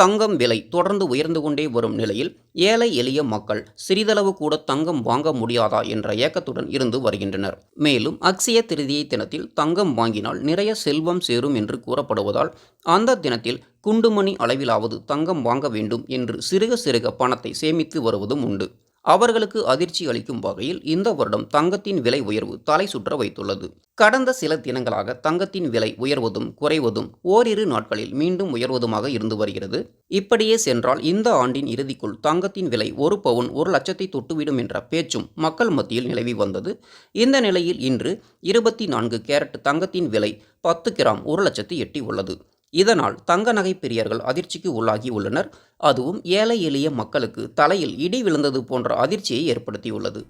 தங்கம் விலை தொடர்ந்து உயர்ந்து கொண்டே வரும் நிலையில் ஏழை எளிய மக்கள் சிறிதளவு கூட தங்கம் வாங்க முடியாதா என்ற ஏக்கத்துடன் இருந்து வருகின்றனர். மேலும் அக்ஷய திருதியை தினத்தில் தங்கம் வாங்கினால் நிறைய செல்வம் சேரும் என்று கூறப்படுவதால் அந்த தினத்தில் குண்டுமணி அளவிலாவது தங்கம் வாங்க வேண்டும் என்று சிறுக சிறுக பணத்தை சேமித்து வருவதும் உண்டு. அவர்களுக்கு அதிர்ச்சி அளிக்கும் வகையில் இந்த வருடம் தங்கத்தின் விலை உயர்வு தலை சுற்ற வைத்துள்ளது. கடந்த சில தினங்களாக தங்கத்தின் விலை உயர்வதும் குறைவதும் ஓரிரு நாட்களில் மீண்டும் உயர்வதுமாக இருந்து வருகிறது. இப்படியே சென்றால் இந்த ஆண்டின் இறுதிக்குள் தங்கத்தின் விலை ஒரு பவுன் ஒரு லட்சத்தை தொட்டுவிடும் என்ற பேச்சும் மக்கள் மத்தியில் நிலவி வந்தது. இந்த நிலையில் இன்று இருபத்தி நான்கு கேரட் தங்கத்தின் விலை பத்து கிராம் ஒரு லட்சத்தை எட்டி உள்ளது இதனால் தங்க நகை பிரியர்கள் அதிர்ச்சிக்கு உள்ளாகி உள்ளனர். அதுவும் ஏழை எளிய மக்களுக்கு தலையில் இடி விழுந்தது போன்ற அதிர்ச்சியை ஏற்படுத்தியுள்ளது.